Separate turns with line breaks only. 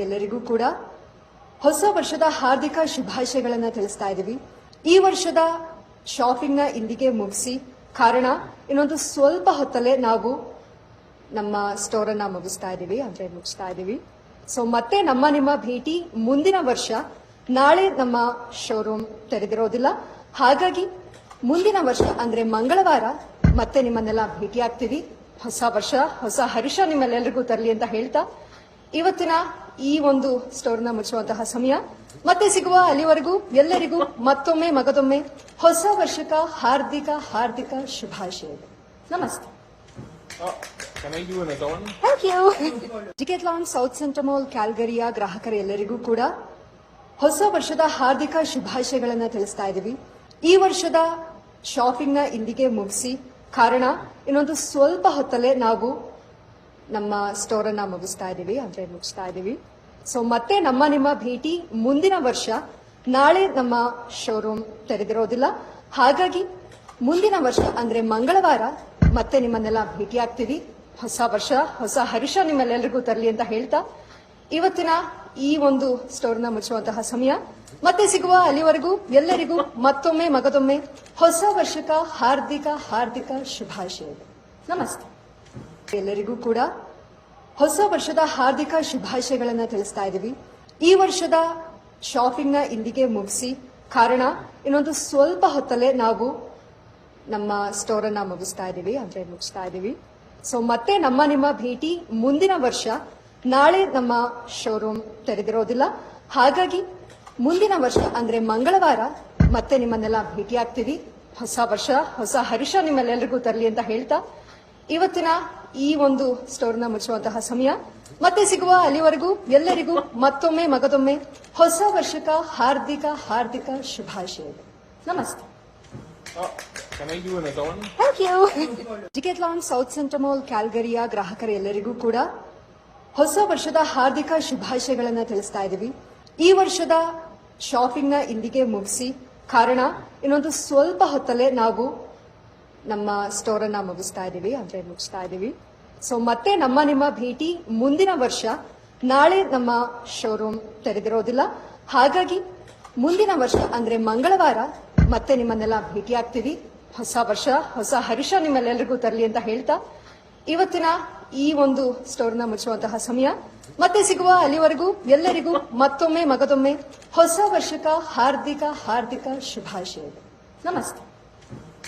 ಎಲ್ಲರಿಗೂ ಕೂಡ ಹೊಸ ವರ್ಷದ ಹಾರ್ದಿಕ ಶುಭಾಶಯಗಳನ್ನು ತಿಳಿಸ್ತಾ ಇದ್ದೀವಿ ಈ ವರ್ಷದ ಶಾಪಿಂಗ್ನ ಇಲ್ಲಿಗೆ ಮುಗಿಸಿ, ಕಾರಣ ಇನ್ನೊಂದು ಸ್ವಲ್ಪ ಹೊತ್ತಲ್ಲೇ ನಾವು ನಮ್ಮ ಸ್ಟೋರ್ ಅನ್ನ ಮುಗಿಸ್ತಾ ಇದ್ದೀವಿ ಅಂದ್ರೆ ಮುಗಿಸ್ತಾ ಇದ್ದೀವಿ ಸೊ ಮತ್ತೆ ನಮ್ಮ ನಿಮ್ಮ ಭೇಟಿ ಮುಂದಿನ ವರ್ಷ. ನಾಳೆ ನಮ್ಮ ಶೋರೂಮ್ ತೆರೆದಿರೋದಿಲ್ಲ. ಹಾಗಾಗಿ ಮುಂದಿನ ವರ್ಷ, ಅಂದ್ರೆ ಮಂಗಳವಾರ, ಮತ್ತೆ ನಿಮ್ಮನ್ನೆಲ್ಲ ಭೇಟಿ ಆಗ್ತೀವಿ ಹೊಸ ವರ್ಷ, ಹೊಸ ಹರ್ಷ ನಿಮ್ಮೆಲ್ಲರಿಗೂ ತರಲಿ ಅಂತ ಹೇಳ್ತಾ, ಇವತ್ತಿನ ಈ ಒಂದು ಸ್ಟೋರ್ನ ಮುಚ್ಚುವಂತಹ ಸಮಯ. ಮತ್ತೆ ಸಿಗುವ ಅಲ್ಲಿವರೆಗೂ ಎಲ್ಲರಿಗೂ ಮತ್ತೊಮ್ಮೆ ಮಗದೊಮ್ಮೆ ಹೊಸ ವರ್ಷಕ ಹಾರ್ದಿಕ ಹಾರ್ದಿಕ ಶುಭಾಶಯಗಳು. ನಮಸ್ತೆ. Ticket lawn South Centre mall ಕ್ಯಾಲ್ಗರಿಯ ಗ್ರಾಹಕರ ಎಲ್ಲರಿಗೂ ಕೂಡ ಹೊಸ ವರ್ಷದ ಹಾರ್ದಿಕ ಶುಭಾಶಯಗಳನ್ನ ತಿಳಿಸ್ತಾ ಇದ್ದೀವಿ ಈ ವರ್ಷದ ಶಾಪಿಂಗ್ನ ಇಲ್ಲಿಗೆ ಮುಗಿಸಿ ಕಾರಣ ಇನ್ನೊಂದು ಸ್ವಲ್ಪ ಹೊತ್ತಲ್ಲೇ ನಾವು ನಮ್ಮ ಸ್ಟೋರ್ ಅನ್ನ ಮುಗಿಸ್ತಾ ಇದ್ದೀವಿ ಅಂದ್ರೆ ಮುಗಿಸ್ತಾ ಇದ್ದೀವಿ ಸೊ ಮತ್ತೆ ನಮ್ಮ ನಿಮ್ಮ ಭೇಟಿ ಮುಂದಿನ ವರ್ಷ. ನಾಳೆ ನಮ್ಮ ಶೋರೂಮ್ ತೆರೆದಿರೋದಿಲ್ಲ. ಹಾಗಾಗಿ ಮುಂದಿನ ವರ್ಷ ಅಂದ್ರೆ ಮಂಗಳವಾರ ಮತ್ತೆ ನಿಮ್ಮನ್ನೆಲ್ಲ ಭೇಟಿ ಆಗ್ತೀವಿ ಹೊಸ ವರ್ಷ, ಹೊಸ ಹರ್ಷ ನಿಮ್ಮೆಲ್ಲರಿಗೂ ತರಲಿ ಅಂತ ಹೇಳ್ತಾ. ಇವತ್ತಿನ ಈ ಒಂದು ಸ್ಟೋರ್ನ ಮುಚ್ಚುವಂತಹ ಸಮಯ. ಮತ್ತೆ ಸಿಗುವ ಅಲ್ಲಿವರೆಗೂ ಎಲ್ಲರಿಗೂ ಮತ್ತೊಮ್ಮೆ ಮಗದೊಮ್ಮೆ ಹೊಸ ವರ್ಷಕ ಹಾರ್ದಿಕ ಹಾರ್ದಿಕ ಶುಭಾಶಯಗಳು. ನಮಸ್ತೆ. ಎಲ್ಲರಿಗೂ ಕೂಡ ಹೊಸ ವರ್ಷದ ಹಾರ್ದಿಕ ಶುಭಾಶಯಗಳನ್ನು ತಿಳಿಸ್ತಾ ಇದ್ದೀವಿ ಈ ವರ್ಷದ ಶಾಪಿಂಗ್ನ ಇಂದಿಗೆ ಮುಗಿಸಿ, ಕಾರಣ ಇನ್ನೊಂದು ಸ್ವಲ್ಪ ಹೊತ್ತಲ್ಲೇ ನಾವು ನಮ್ಮ ಸ್ಟೋರ್ ಅನ್ನ ಮುಗಿಸ್ತಾ ಇದ್ದೀವಿ ಅಂದ್ರೆ ಮುಗಿಸ್ತಾ ಇದ್ದೀವಿ ಸೊ ಮತ್ತೆ ನಮ್ಮ ನಿಮ್ಮ ಭೇಟಿ ಮುಂದಿನ ವರ್ಷ. ನಾಳೆ ನಮ್ಮ ಶೋರೂಮ್ ತೆರೆದಿರೋದಿಲ್ಲ. ಹಾಗಾಗಿ ಮುಂದಿನ ವರ್ಷ, ಅಂದ್ರೆ ಮಂಗಳವಾರ, ಮತ್ತೆ ನಿಮ್ಮನ್ನೆಲ್ಲ ಭೇಟಿ ಆಗ್ತೀವಿ ಹೊಸ ವರ್ಷ, ಹೊಸ ಹರ್ಷ ನಿಮ್ಮೆಲ್ಲರಿಗೂ ತರಲಿ ಅಂತ ಹೇಳ್ತಾ ಇವತ್ತಿನ ಈ ಒಂದು ಸ್ಟೋರ್ನ ಮುಚ್ಚುವಂತಹ ಸಮಯ. ಮತ್ತೆ ಸಿಗುವ ಅಲ್ಲಿವರೆಗೂ ಎಲ್ಲರಿಗೂ ಮತ್ತೊಮ್ಮೆ ಮಗದೊಮ್ಮೆ ಹೊಸ ವರ್ಷಕ ಹಾರ್ದಿಕ ಹಾರ್ದಿಕ ಶುಭಾಶಯಗಳು. ನಮಸ್ತೆ. Ticket lawn South Centre mall ಕ್ಯಾಲ್ಗರಿಯ ಗ್ರಾಹಕರ ಎಲ್ಲರಿಗೂ ಕೂಡ ಹೊಸ ವರ್ಷದ ಹಾರ್ದಿಕ ಶುಭಾಶಯಗಳನ್ನು ತಿಳಿಸ್ತಾ ಇದ್ದೀವಿ ಈ ವರ್ಷದ ಶಾಪಿಂಗ್ನ ಇಲ್ಲಿಗೆ ಮುಗಿಸಿ ಕಾರಣ ಇನ್ನೊಂದು ಸ್ವಲ್ಪ ಹೊತ್ತಲ್ಲೇ ನಾವು ನಮ್ಮ ಸ್ಟೋರ್ ಅನ್ನ ಮುಗಿಸ್ತಾ ಇದ್ದೀವಿ ಅಂದ್ರೆ ಮುಗಿಸ್ತಾ ಇದ್ದೀವಿ ಸೊ ಮತ್ತೆ ನಮ್ಮ ನಿಮ್ಮ ಭೇಟಿ ಮುಂದಿನ ವರ್ಷ. ನಾಳೆ ನಮ್ಮ ಶೋರೂಮ್ ತೆರೆದಿರೋದಿಲ್ಲ. ಹಾಗಾಗಿ ಮುಂದಿನ ವರ್ಷ, ಅಂದ್ರೆ ಮಂಗಳವಾರ, ಮತ್ತೆ ನಿಮ್ಮನ್ನೆಲ್ಲ ಭೇಟಿ ಆಗ್ತೀವಿ ಹೊಸ ವರ್ಷ, ಹೊಸ ಹರ್ಷ ನಿಮ್ಮಲ್ಲೆಲ್ಲರಿಗೂ ತರಲಿ ಅಂತ ಹೇಳ್ತಾ. ಇವತ್ತಿನ ಈ ಒಂದು ಸ್ಟೋರ್ನ ಮುಚ್ಚುವಂತಹ ಸಮಯ. ಮತ್ತೆ ಸಿಗುವ ಅಲ್ಲಿವರೆಗೂ ಎಲ್ಲರಿಗೂ ಮತ್ತೊಮ್ಮೆ, ಮಗದೊಮ್ಮೆ ಹೊಸ ವರ್ಷಕ ಹಾರ್ದಿಕ ಹಾರ್ದಿಕ ಶುಭಾಶಯಗಳು. ನಮಸ್ತೆ.